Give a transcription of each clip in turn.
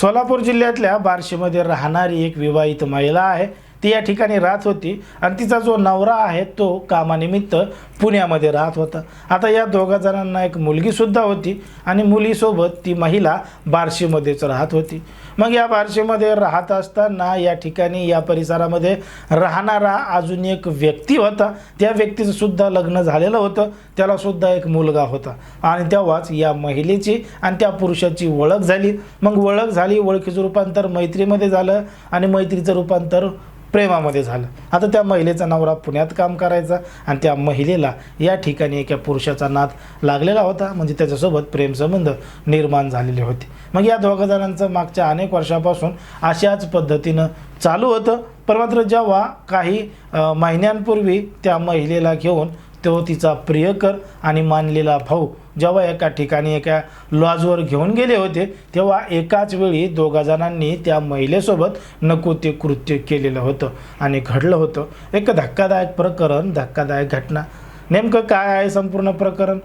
सोलापूर जिल्ह्यातल्या बार्शीमध्ये राहणारी एक विवाहित महिला आहे. ती या ठिकाणी राहत होती आणि तिचा जो नवरा आहे तो कामानिमित्त पुण्यामध्ये राहत होता. आता या दोघा जणांना एक मुलगीसुद्धा होती आणि मुलीसोबत ती महिला बार्शीमध्येच राहत होती. मग या बार्शीमध्ये राहत असताना या ठिकाणी या परिसरामध्ये राहणारा अजून एक व्यक्ती होता. त्या व्यक्तीचं सुद्धा लग्न झालेलं होतं. त्यालासुद्धा एक मुलगा होता. आणि तेव्हाच या महिलेची आणि त्या पुरुषाची ओळख झाली. मग ओळख झाली ओळखीचं रूपांतर मैत्रीमध्ये झालं आणि मैत्रीचं रूपांतर प्रेमामध्ये झालं. आता त्या महिलेचा नवरा पुण्यात काम करायचा आणि त्या महिलेला या ठिकाणी एका पुरुषाचा नाद लागलेला होता. म्हणजे त्याच्यासोबत प्रेमसंबंध निर्माण झालेले होते. मग या दोघं जणांचं मागच्या अनेक वर्षापासून अशाच पद्धतीनं चालू होतं. पण मात्र जेव्हा काही महिन्यांपूर्वी त्या महिलेला घेऊन तो तिचा प्रियकर आणि मानलेला भाऊ जेव्हा एका ठिकाणी एका लॉजवर घेऊन गेले होते तेव्हा एकाच वेळी दोघा जणांनी त्या महिलेसोबत नको ते कृत्य केलेलं होतं आणि घडलं होतं. एक धक्कादायक प्रकरण धक्कादायक घटना. नेमकं काय आहे संपूर्ण प्रकरण?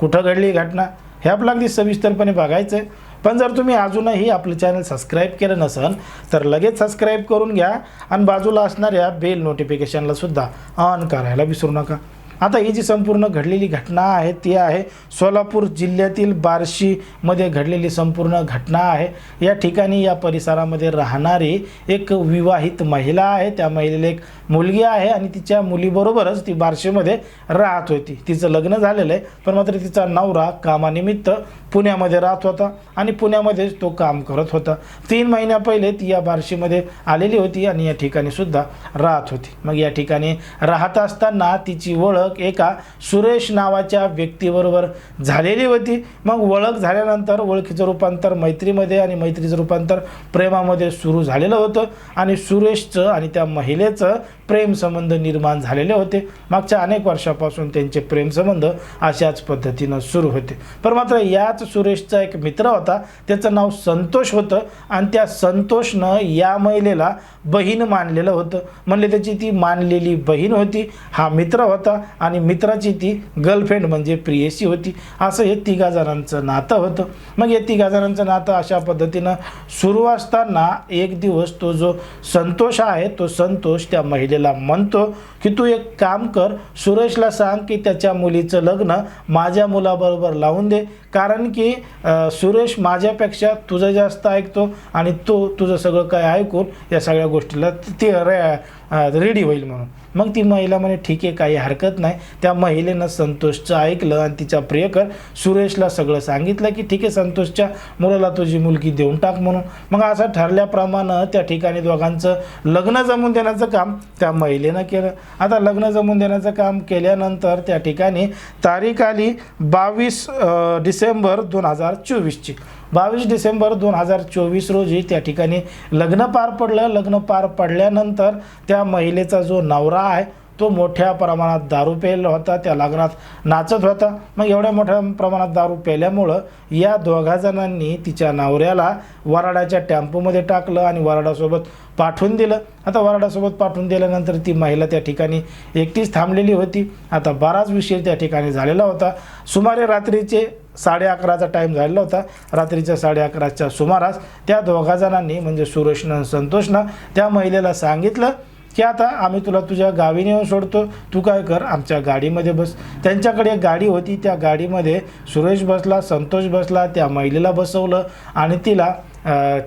कुठं घडली घटना? हे आपलं अगदी सविस्तरपणे बघायचं आहे पण जर तुम्ही अजूनही आपलं चॅनल सबस्क्राईब केलं नसेल तर लगेच सबस्क्राईब करून घ्या आणि बाजूला असणाऱ्या बेल नोटिफिकेशनला सुद्धा ऑन करायला विसरू नका. आता ही जी संपूर्ण घडलेली घटना आहे ती आहे सोलापूर जिल्ह्यातील बार्शीमध्ये घडलेली संपूर्ण घटना आहे. या ठिकाणी या परिसरामध्ये राहणारी एक विवाहित महिला आहे. त्या महिलेला एक मुलगी आहे आणि तिच्या मुलीबरोबरच ती बार्शीमध्ये राहत होती. तिचं लग्न झालेलं आहे पण मात्र तिचा नवरा कामानिमित्त पुण्यामध्ये राहत होता आणि पुण्यामध्येच तो काम करत होता. तीन महिन्या पहिले ती या बार्शीमध्ये आलेली होती आणि या ठिकाणी सुद्धा राहत होती. मग या ठिकाणी राहत असताना तिची ओळख एका सुरेश नावाच्या व्यक्तीबरोबर झालेली होती. मग ओळख झाल्यानंतर ओळखीचं रूपांतर मैत्रीमध्ये आणि मैत्रीचं रूपांतर प्रेमामध्ये सुरू झालेलं होतं आणि सुरेशचं आणि त्या महिलेचं प्रेमसंबंध निर्माण झालेले होते. मागच्या अनेक वर्षापासून त्यांचे प्रेमसंबंध अशाच पद्धतीनं सुरू होते. पण मात्र याच सुरेशचा एक मित्र होता. त्याचं नाव संतोष होतं आणि त्या संतोषनं या महिलेला बहीण मानलेलं होतं. म्हणले त्याची ती मानलेली बहीण होती. हा मित्र होता. आणि मित्राची ती गर्लफ्रेंड म्हणजे प्रियशी होती. असं हे तिघा जणांचं नातं होतं. मग हे तिघा जणांचं नातं अशा पद्धतीनं सुरू असताना एक दिवस तो जो संतोष आहे तो संतोष त्या महिलेला म्हणतो की तू एक काम कर सुरेशला सांग की त्याच्या मुलीचं लग्न माझ्या मुलाबरोबर लावून दे. कारण की सुरेश माझ्यापेक्षा तुझं जास्त ऐकतो आणि तो तुझं सगळं काय ऐकून या सगळ्या गोष्टीला ते रेडी होईल म्हणून. मग ती महिला म्हणे ठीक आहे काही हरकत नाही. त्या महिलेनं संतोषचं ऐकलं आणि तिचा प्रियकर सुरेशला सगळं सांगितलं की ठीक आहे संतोषच्या मुलाला तुझी मुलगी देऊन टाक म्हणून. मग असं ठरल्याप्रमाणे त्या ठिकाणी दोघांचं लग्न जमून देण्याचं काम त्या महिलेनं केलं. आता लग्न जमून देण्याचं काम केल्यानंतर त्या ठिकाणी तारीख आली बावीस डिसेंबर दोन हजार चोवीसची. बावीस डिसेंबर दोन हजार चोवीस रोजी त्या ठिकाणी लग्न पार पडलं. लग्न पार पडल्यानंतर त्या महिलेचा जो नवरा आहे तो मोठ्या प्रमाणात दारू प्यायला होता. त्या लग्नात नाचत होता. मग एवढ्या मोठ्या प्रमाणात दारू प्यायल्यामुळं या दोघा जणांनी तिच्या नवऱ्याला वराडाच्या टॅम्पोमध्ये टाकलं आणि वराडासोबत पाठवून दिलं. आता वराडासोबत पाठवून दिल्यानंतर ती महिला त्या ठिकाणी एकटीच थांबलेली होती. आता बराच विषय त्या ठिकाणी झालेला होता. सुमारे रात्रीचे साडे अकराचा टाईम झालेला होता. रात्रीच्या साडे अकराच्या सुमारास त्या दोघा जणांनी म्हणजे सुरेशनं संतोषनं त्या महिलेला सांगितलं की आता आम्ही तुला तुझ्या गावी नेऊन सोडतो. तू काय कर आमच्या गाडीमध्ये बस. त्यांच्याकडे एक गाडी होती. त्या गाडीमध्ये सुरेश बसला संतोष बसला त्या महिलेला बसवलं आणि तिला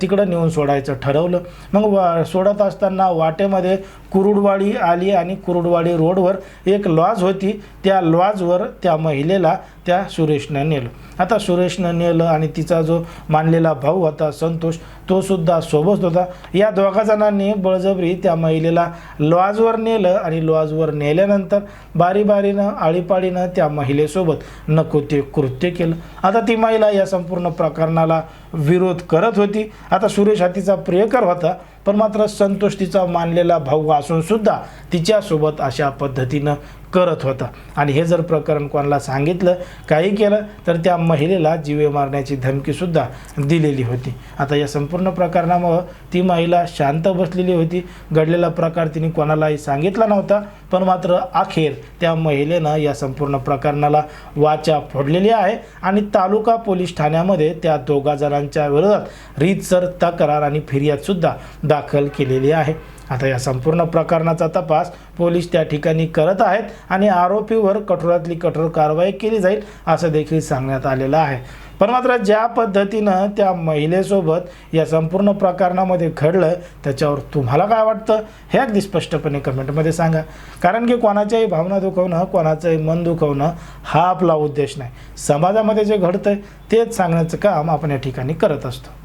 तिकडं नेऊन सोडायचं ठरवलं. मग वा सोडत असताना वाटेमध्ये कुरुडवाडी आली आणि कुरुडवाडी रोडवर एक लॉज होती. त्या लॉजवर त्या महिलेला त्या सुरेशनं नेलं. आता सुरेशनं नेलं आणि तिचा जो मानलेला भाऊ होता संतोष तो सुद्धा सोबत होता. या दोघा जणांनी बळजबरी त्या महिलेला लॉजवर नेलं आणि लॉजवर नेल्यानंतर बारीबारीनं आळीपाळीनं त्या महिलेसोबत नको ते कृत्य केलं. आता ती महिला या संपूर्ण प्रकरणाला विरोध करत होती. आता सुरेश हातीचा प्रियकर होता. पण मात्र संतोष तिचा मानलेला भाऊ असून सुद्धा तिच्यासोबत अशा पद्धतीनं करत होता. आणि हे जर प्रकरण कोणाला सांगितलं काही केलं तर त्या महिलेला जीवे मारण्याची धमकीसुद्धा दिलेली होती. आता या संपूर्ण प्रकरणामुळं ती महिला शांत बसलेली होती. घडलेला प्रकार तिने कोणालाही सांगितला नव्हता पण मात्र अखेर त्या महिलेनं या संपूर्ण प्रकरणाला वाचा फोडलेली आहे आणि तालुका पोलीस ठाण्यामध्ये त्या दोघा जणांच्या विरोधात रीतसर तक्रार आणि फिर्यादसुद्धा दाखल केलेली आहे. आता या संपूर्ण प्रकरणाचा तपास पोलीस त्या ठिकाणी करत आहेत आणि आरोपीवर कठोरातली कठोर कारवाई केली जाईल असं देखील सांगण्यात आलेलं आहे. पण मात्र ज्या पद्धतीनं त्या महिलेसोबत या संपूर्ण प्रकरणामध्ये घडलं त्याच्यावर तुम्हाला काय वाटतं? हे अगदी स्पष्टपणे कमेंटमध्ये सांगा. कारण की कोणाच्याही भावना दुखवणं कोणाचंही मन दुखवणं हा आपला उद्देश नाही. समाजामध्ये जे घडतं तेच सांगण्याचं काम आपण या ठिकाणी करत असतो.